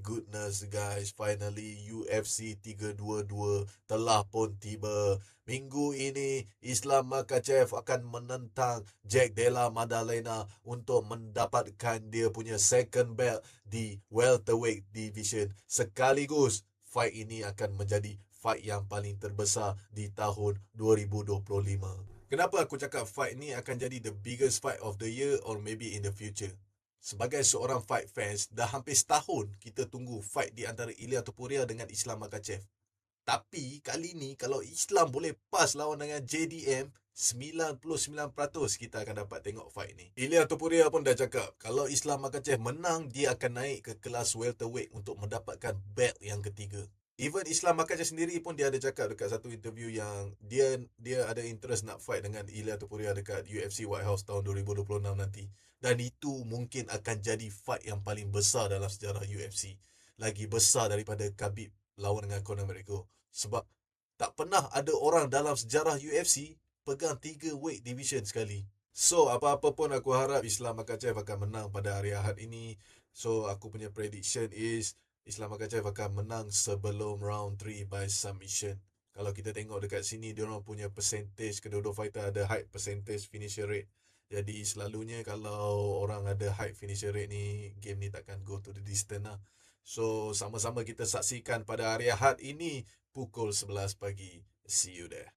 goodness guys, finally UFC 322 telah pun tiba. Minggu ini Islam Makachev akan menentang Jack Della Maddalena untuk mendapatkan dia punya second belt di welterweight division. Sekaligus fight ini akan menjadi fight yang paling terbesar di tahun 2025. Kenapa aku cakap fight ni akan jadi the biggest fight of the year or maybe in the future? Sebagai seorang fight fans, dah hampir setahun kita tunggu fight di antara Ilya Topuria dengan Islam Makachev. Tapi kali ni kalau Islam boleh pas lawan dengan JDM, 99% kita akan dapat tengok fight ni. Ilya Topuria pun dah cakap, kalau Islam Makachev menang, dia akan naik ke kelas welterweight untuk mendapatkan belt yang ketiga. Even Islam Makachev sendiri pun dia ada cakap dekat satu interview yang dia dia ada interest nak fight dengan Ilya Topuria dekat UFC White House tahun 2026 nanti. Dan itu mungkin akan jadi fight yang paling besar dalam sejarah UFC. Lagi besar daripada Khabib lawan dengan Conor McGregor. Sebab tak pernah ada orang dalam sejarah UFC pegang tiga weight division sekali. So, apa-apa pun aku harap Islam Makachev akan menang pada hari Ahad ini. So, aku punya prediction is Islam Makachev akan menang sebelum round 3 by submission. Kalau kita tengok dekat sini, dia orang punya percentage, kedua-dua fighter ada high percentage finisher rate. Jadi selalunya kalau orang ada high finisher rate ni, game ni takkan go to the distance lah. So, sama-sama kita saksikan pada hari Ahad ini pukul 11 pagi. See you there.